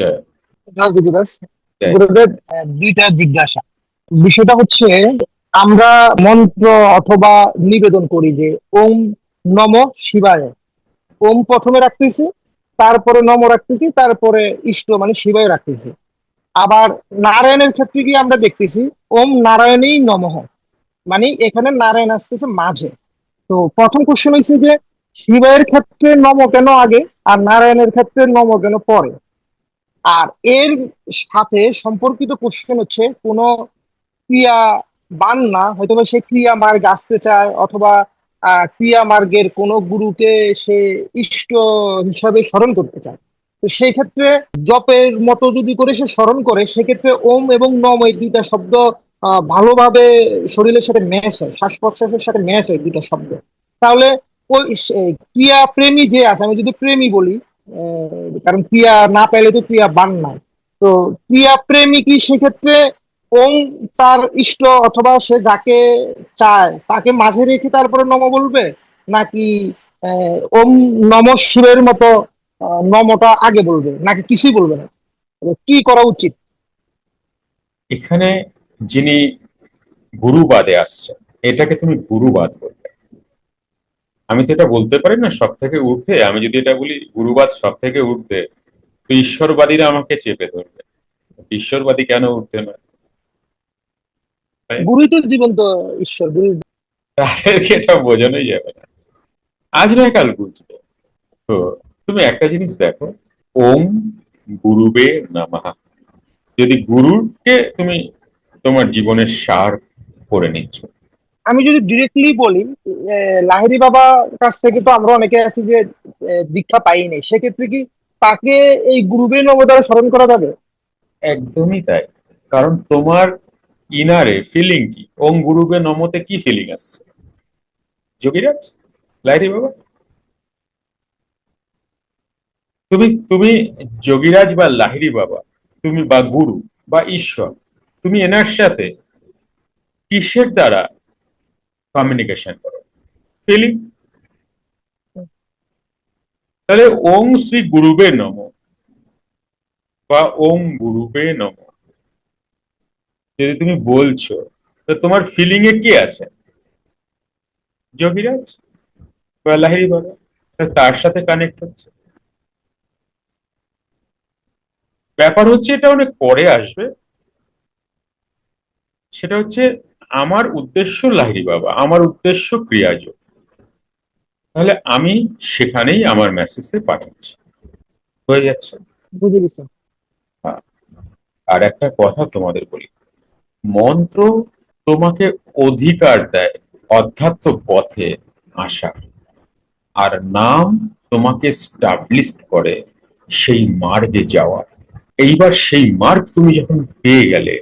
আচ্ছা। গুরুদেব দুইটা জিজ্ঞাসা। বিষয়টা হচ্ছে আমরা মন্ত্র অথবা নিবেদন করি যে ওম নম শিবায়। ওম প্রথমে রাখতেছি তারপরে নম রাখতেছি তারপরে ইষ্ট মানে শিবায় রাখতেছি। আবার নারায়ণের ক্ষেত্রে গিয়ে আমরা দেখতেছি ওম নারায়ণেই নমঃ। মানে এখানে নারায়ণ আসতেছে মাঝে। তো প্রথম কোশ্চেন হয়েছে যে শিবের ক্ষেত্রে নম কেন আগে আর নারায়ণের ক্ষেত্রে নম কেন পরে? আর এর সাথে সম্পর্কিত কোশ্চেন হচ্ছে, কোনো ক্রিয়া বান না হয়তো সে ক্রিয়া মার্গ আসতে চায়, অথবা ক্রিয়া মার্গের কোনো গুরুকে সে ইষ্ট হিসাবে স্মরণ করতে চায়। তো সেই ক্ষেত্রে জপের মতো যদি করে সে স্মরণ করে, সেক্ষেত্রে ওম এবং নম এই দুইটা শব্দ ভালোভাবে শরীরের সাথে ম্যাচ হয় শ্বাস প্রশ্বাসের সাথে ম্যাচ হয় দুইটা শব্দ। তাহলে ওই ক্রিয়া প্রেমী যে আছে, আমি যদি প্রেমী বলি কারণ ক্রিয়া না পাইলে তো ক্রিয়া বান নাই। তো ক্রিয়া প্রেমী কি সেক্ষেত্রে ওম তার ইষ্ট অথবা সে যাকে চায়, তাকে মাঝে রেখে তারপরে নম বলবে? নাকি ওম নম শিবের মতো নমটা আগে বলবে? নাকি কিছুই বলবে না? কি করা উচিত? এখানে যিনি গুরুবাদে আসছেন, এটাকে তুমি গুরুবাদ বলবে আমি তো এটা বলতে পারি না সব থেকে ঊর্ধ্বে। আমি যদি এটা বলি গুরুবাদ সব থেকে ঊর্ধ্বে। তো ঈশ্বরবাদীরা আমাকে চেপে ধরবে। ঈশ্বরবাদী কেন ঊর্ধ্বে নয়? গুরুই তো জীবন্ত ঈশ্বর গুরু তাদেরকে এটা বোঝানোই যাবে না। আজ নয় কাল বুঝবে। তো তুমি একটা জিনিস দেখো ওম গুরুবে নামাহা যদি গুরুকে তুমি তোমার জীবনের সার করে নিচ্ছ আমি যদি ডিরেক্টলি বলি লাহিড়ী বাবা কাছ থেকে তো আমরা অনেকে আছি যে দীক্ষা পাইনি সেক্ষেত্রে কি তাকে এই গুরুবে নম দ্বারা স্মরণ করা যাবে? একদমই তাই। কারণ তোমার ইনারে ফিলিং কি? ওম গুরুবে নমতে কি ফিলিং আসছে? যোগীরাজ লাইরি বাবা? তুমি তুমি যোগীরাজ বা লাহিরি বাবা, তুমি বা গুরু বা ঈশ্বর, তুমি এনার সাথে কিসের দ্বারা কমিউনিকেশন করো। ফিলিং তাহলে ওং শ্রী গুরুবে নম বা ওম গুরুবে নম। যদি তুমি বলছো, তো তোমার ফিলিং এ কি আছে? যোগীরাজ? লাহিরি বাবা তার সাথে কানেক্ট হচ্ছে। ব্যাপার হচ্ছে এটা অনেক পরে আসবে। সেটা হচ্ছে আমার উদ্দেশ্য লাহিরি বাবা আমার উদ্দেশ্য ক্রিয়াযোগ। তাহলে আমি সেখানেই আমার মেসেজে পাঠাচ্ছি। হয়ে যাচ্ছে? বুঝে গেছি। আর একটা কথা তোমাদের বলি। মন্ত্র তোমাকে অধিকার দেয় অধ্যাত্ম পথে আসা। আর নাম তোমাকে স্টাবলিশ করে সেই মার্গে যাওয়া। এইবার সেই মার্গ তুমি যখন পেয়ে গেলে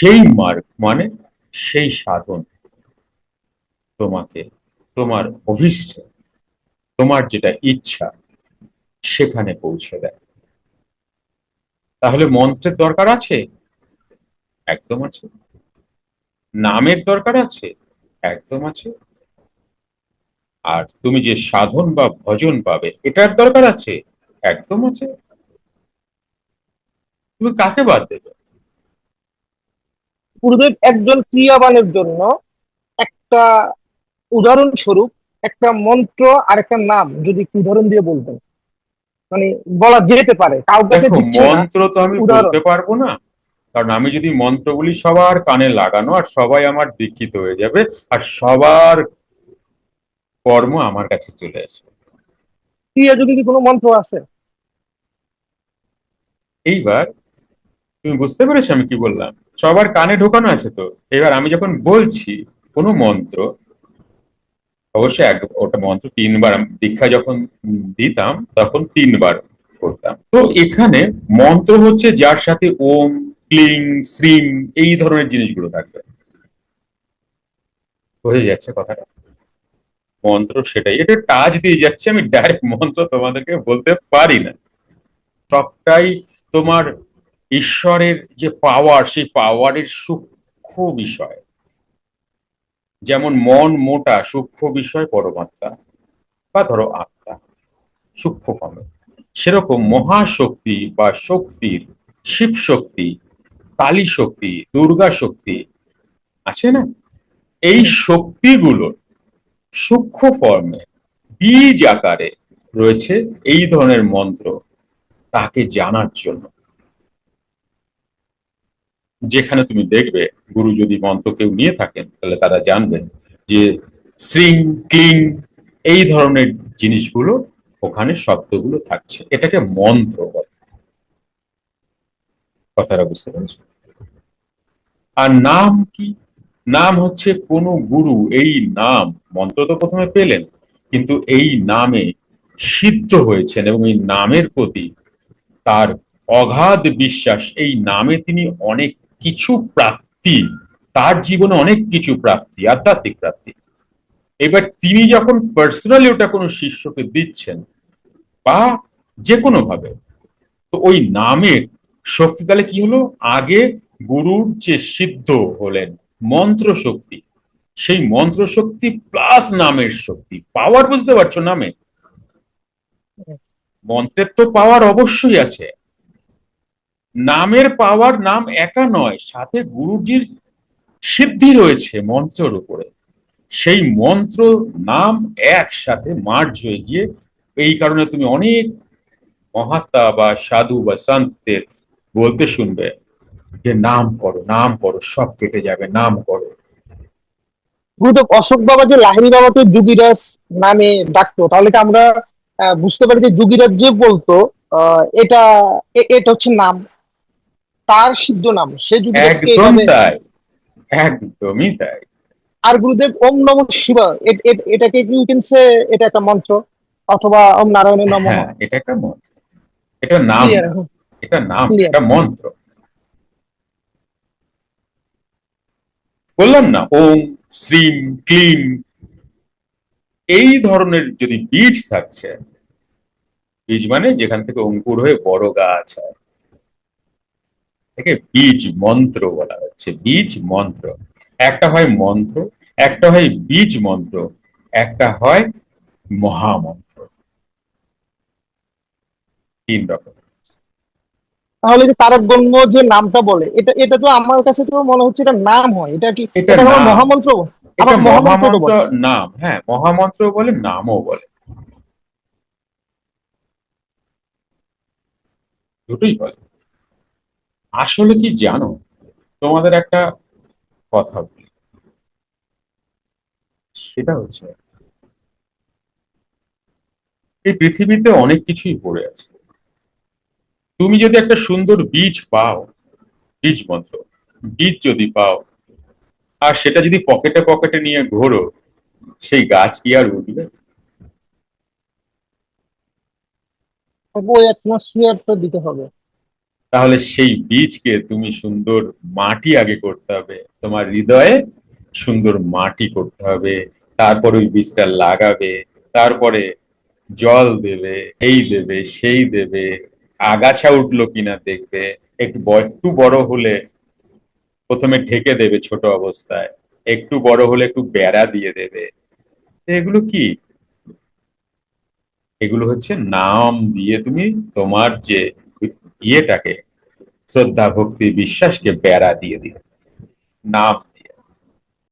সেই মার্গ মানে সেই সাধন। তোমাকে, তোমার অভিষ্ট, তোমার যেটা ইচ্ছা, সেখানে পৌঁছে দেয়। তাহলে মন্ত্রের দরকার আছে? একদম আছে। নামের দরকার আছে? একদম আছে। আর তুমি যে সাধন বা ভজন পাবে, এটার দরকার আছে? একদম আছে। তুমি কাকে বাদ দেবে? গুরুদেব একজন ক্রিয়াবানের জন্য একটা উদাহরণস্বরূপ একটা মন্ত্র আর একটা নাম যদি একটু উদাহরণ দিয়ে বলতেন মানে বলা যেতে পারে কাউকে মন্ত্র তো আমি। বলতে পারব না কারণ আমি যদি মন্ত্র বলি সবার কানে লাগানো আর সবাই আমার দীক্ষিত হয়ে যাবে আর সবার কর্ম আমার কাছে চলে আসবে। ক্রিয়া যদি কি কোনো মন্ত্র আছে? এইবার তুমি বুঝতে পেরেছ আমি কি বললাম? সবার কানে ঢোকানো আছে তো। এবার আমি যখন বলছি কোনো মন্ত্র, অবশ্যই এক ওটা মন্ত্র তিনবার দীক্ষা যখন দিতাম, তখন তিনবার করতাম। তো এখানে মন্ত্র হচ্ছে যার সাথে ওম, ক্লিং শ্রিম এই ধরনের জিনিসগুলো থাকবে। বোঝা যাচ্ছে কথাটা? মন্ত্র সেটাই। এটা টাচ দিয়ে যাচ্ছে, আমি ডাইরেক্ট মন্ত্র তোমাদেরকে বলতে পারি না। সবটাই তোমার ঈশ্বরের যে পাওয়ার সেই পাওয়ারের সূক্ষ্ম বিষয়। যেমন মন মোটা, সূক্ষ্ম বিষয় পরমাত্মা বা ধরো আত্মা, সূক্ষ্ম ফর্মে সেরকম মহাশক্তি বা শক্তির, শিব শক্তি, কালী শক্তি, দুর্গা শক্তি আছে না? এই শক্তিগুলোর সূক্ষ্ম ফর্মে বীজ আকারে রয়েছে এই ধরনের মন্ত্র তাকে জানার জন্য। যেখানে তুমি দেখবে গুরু যদি মন্ত্র কেউ নিয়ে থাকেন, তাহলে তারা জানবেন যে শ্রিং, ক্লিং এই ধরনের জিনিসগুলো ওখানে শব্দগুলো থাকছে। এটাকে মন্ত্র বলে। কথাটা বুঝতে পারছ আর নাম কি? নাম হচ্ছে কোন গুরু, এই নাম, মন্ত্র তো প্রথমে পেলেন, কিন্তু এই নামে সিদ্ধ হয়েছেন এবং এই নামের প্রতি তার অগাধ বিশ্বাস, এই নামে তিনি অনেক কিছু প্রাপ্তি, তার জীবনে অনেক কিছু প্রাপ্তি, আধ্যাত্মিক প্রাপ্তি। এবার তিনি যখন পার্সোনালি ওটা কোনো শিষ্যকে দিচ্ছেন, বা যে কোনো ভাবে তো ওই নামের শক্তি তাহলে কি হলো? আগে গুরুর যে সিদ্ধ হলেন মন্ত্র শক্তি সেই মন্ত্র শক্তি প্লাস নামের শক্তি। পাওয়ার বুঝতে পারছ নামে? মন্ত্রের তো পাওয়ার অবশ্যই আছে। নামের পাওয়ার নাম একা নয়, সাথে গুরুজির সিদ্ধি রয়েছে মন্ত্রের উপরে। সেই মন্ত্র নাম একসাথে মার্জ হয়ে গিয়ে এই কারণে তুমি অনেক মহাত্মা বা সাধু বা সন্তের বলতে শুনবে যে, নাম করো নাম করো, সব কেটে যাবে, নাম করো। গুরুদেব, অশোক বাবা যে লাহিড়ী বাবাকে যুগিরাজ নামে ডাকতো, তাহলে কি আমরা বুঝতে পারি যে যুগিরাজ যে বলতো এটা এটা হচ্ছে নাম। তার সিদ্ধ নাম। সে যুগিরাজকে একদম তাই। একদমই তাই। আর গুরুদেব ওম নম শিবা এটাকে কি সে এটা একটা মন্ত্র? অথবা ওম নারায়ণের নম হ্যাঁ এটা একটা মন্ত্র। এটা নাম। এটা নাম এটা মন্ত্র। বললাম না ওম শ্রীম ক্লিম। এই ধরনের যদি বীজ থাকছে বীজ মানে যেখান থেকে অঙ্কুর হয়ে বড় গাছ হয়। একে বীজ মন্ত্র বলা হচ্ছে বীজ মন্ত্র। একটা হয় মন্ত্র একটা হয় বীজ মন্ত্র একটা হয় মহামন্ত্র। তিন রকম। তাহলে যে তারকগণ্য যে নামটা বলে এটা এটা তো আমার কাছে তো মনে হচ্ছে এটা নাম হয় এটা কি এটা মহামন্ত্র? আবার মহামন্ত্র। নাম হ্যাঁ মহামন্ত্র বলে নামও বলে। দুটোই বলে। আসলে কি জানো? তোমাদের একটা কথা সেটা হচ্ছে, এই পৃথিবীতে অনেক কিছুই পড়ে আছে। তুমি যদি একটা সুন্দর বীজ পাও, বীজ মন্ত্র, বীজ যদি পাও, আর সেটা যদি পকেটে পকেটে নিয়ে ঘোরো, সেই গাছ কি আর উঠবে? ওই অ্যাটমসফিয়ারটা দিতে হবে। তাহলে সেই বীজকে তুমি সুন্দর মাটি আগে করতে হবে, তোমার হৃদয়ে সুন্দর মাটি করতে হবে, তারপর ওই বীজটা লাগাবে, তারপরে জল দেবে, এই দেবে, সেই দেবে, আগাছা উঠল কিনা দেখবে, একটু একটু বড় হলে প্রথমে ঢেকে দেবে ছোট অবস্থায়, একটু বড় হলে একটু বেড়া দিয়ে দেবে। এগুলো কি? এগুলো হচ্ছে নাম দিয়ে তুমি তোমার যে ইয়েটাকে শ্রদ্ধা ভক্তি বিশ্বাসকে বেড়া দিয়ে দিবে নাম